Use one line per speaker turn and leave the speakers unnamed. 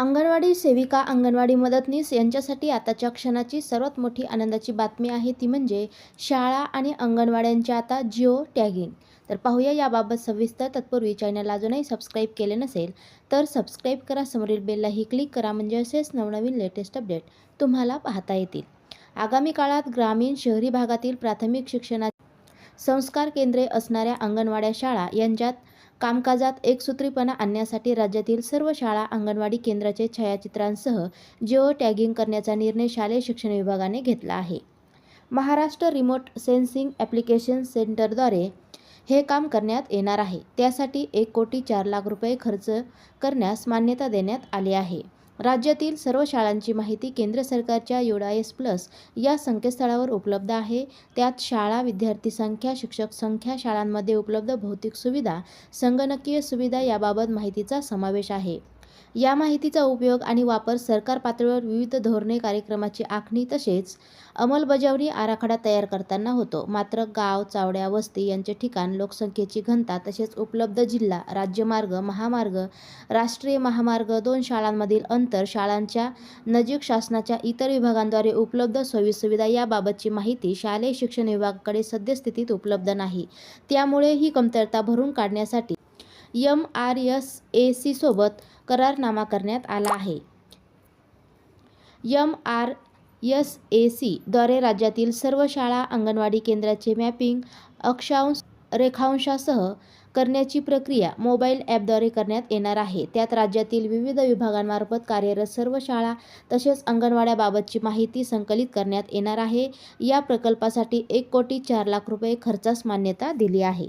अंगणवाडी सेविका अंगणवाडी मदतनीस यांच्यासाठी आताच्या क्षणाची सर्वात मोठी आनंदाची बातमी आहे ती म्हणजे शाळा आणि अंगणवाड्यांच्या आता जिओ टॅगिंग तर पाहूया याबाबत सविस्तर. तत्पूर्वी चॅनल अजूनही सबस्क्राईब केले नसेल तर सबस्क्राईब करा. समोरील बेललाही क्लिक करा. म्हणजे असेच नवनवीन लेटेस्ट अपडेट तुम्हाला पाहता येतील. आगामी काळात ग्रामीण शहरी भागातील प्राथमिक शिक्षणा संस्कार केंद्रे असणाऱ्या अंगणवाड्या शाळा यांच्यात कामकाजात एकसूत्रीपणा आणण्यासाठी राज्यातील सर्व शाळा अंगणवाडी केंद्राचे छायाचित्रांसह जिओ टॅगिंग करण्याचा निर्णय शालेय शिक्षण विभागाने घेतला आहे. महाराष्ट्र रिमोट सेन्सिंग ॲप्लिकेशन सेंटरद्वारे हे काम करण्यात येणार आहे. त्यासाठी एक कोटी चार लाख रुपये खर्च करण्यास मान्यता देण्यात आली आहे. राज्यातील सर्व शाळांची माहिती केंद्र सरकारच्या युडाएस प्लस या संकेतस्थळावर उपलब्ध आहे. त्यात शाळा विद्यार्थी संख्या शिक्षक संख्या शाळांमध्ये उपलब्ध भौतिक सुविधा संगणकीय सुविधा याबाबत माहितीचा समावेश आहे. या माहितीचा उपयोग आणि वापर सरकार पातळीवर विविध धोरणे कार्यक्रमाची आखणी तसेच अंमलबजावणी आराखडा तयार करताना होतो. मात्र गाव चावड्या वस्ती यांचे ठिकाण लोकसंख्येची घनता तसेच उपलब्ध जिल्हा राज्यमार्ग महामार्ग राष्ट्रीय महामार्ग दोन शाळांमधील अंतर शाळांच्या नजीक शासनाच्या इतर विभागांद्वारे उपलब्ध सोयीसुविधा याबाबतची माहिती शालेय शिक्षण विभागाकडे सद्यस्थितीत उपलब्ध नाही. त्यामुळे ही कमतरता भरून काढण्यासाठी एम आर एस ए सीसोबत करारनामा करण्यात आला आहे. M R. एस. ए. सीद्वारे राज्यातील सर्व शाळा अंगणवाडी केंद्राचे मॅपिंग अक्षांश रेखांशासह करण्याची प्रक्रिया मोबाईल ॲपद्वारे करण्यात येणार आहे. त्यात राज्यातील विविध विभागांमार्फत कार्यरत सर्व शाळा तसेच अंगणवाड्याबाबतची माहिती संकलित करण्यात येणार आहे. या प्रकल्पासाठी एक कोटी चार लाख रुपये खर्चास मान्यता दिली आहे.